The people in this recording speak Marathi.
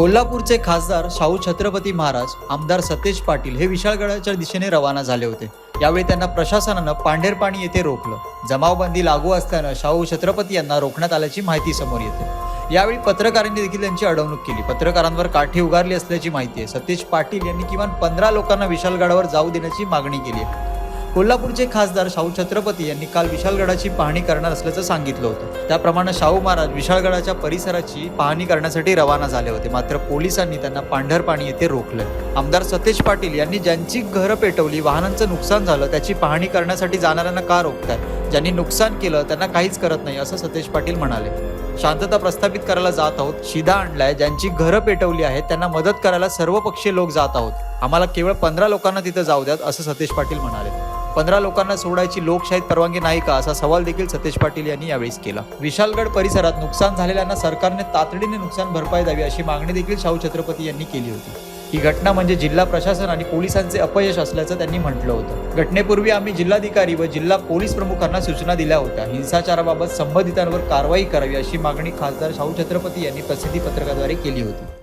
कोल्हापूरचे खासदार शाहू छत्रपती महाराज आमदार सतेज पाटील हे विशाळगडाच्या दिशेने रवाना झाले होते. यावेळी त्यांना प्रशासनानं पांढेरपाणी येथे रोखलं. जमावबंदी लागू असल्यानं शाहू छत्रपती यांना रोखण्यात आल्याची माहिती समोर येते. यावेळी पत्रकारांनी देखील त्यांची अडवणूक केली. पत्रकारांवर काठी उगारली असल्याची माहिती आहे. सतेज पाटील यांनी किमान पंधरा लोकांना विशालगडावर जाऊ देण्याची मागणी केली आहे. कोल्हापूरचे खासदार शाहू छत्रपती यांनी काल विशाळगडाची पाहणी करणार असल्याचं सांगितलं होतं. त्याप्रमाणे शाहू महाराज विशाळगडाच्या परिसराची पाहणी करण्यासाठी रवाना झाले होते. मात्र पोलिसांनी त्यांना पांढरपाणी येथे रोखलं. आमदार सतेज पाटील यांनी ज्यांची घरं पेटवली वाहनांचं नुकसान झालं त्याची पाहणी करण्यासाठी जाणाऱ्यांना का रोखताय? ज्यांनी नुकसान केलं त्यांना काहीच करत नाही असं सतेज पाटील म्हणाले. शांतता प्रस्थापित करायला जात आहोत शिधा आणलाय ज्यांची घरं पेटवली आहेत त्यांना मदत करायला सर्वपक्षीय लोक जात आहोत. आम्हाला केवळ पंधरा लोकांना तिथं जाऊ द्यात असं सतेज पाटील म्हणाले. पंधरा लोकांना सोडायची लोकशाहीत परवानगी नाही का? असा सवाल देखील सतेज पाटील यांनी यावेळी केला. विशालगड परिसरात नुकसान झालेल्यांना सरकारने तातडीने नुकसान भरपाई द्यावी अशी मागणी देखील शाहू छत्रपती यांनी केली होती. ही घटना म्हणजे जिल्हा प्रशासन आणि पोलिसांचे अपयश असल्याचं त्यांनी म्हटलं होतं. घटनेपूर्वी आम्ही जिल्हाधिकारी व जिल्हा पोलीस प्रमुखांना सूचना दिल्या होत्या. हिंसाचाराबाबत संबंधितांवर कारवाई करावी अशी मागणी खासदार शाहू छत्रपती यांनी प्रसिद्धी पत्रकाद्वारे केली होती.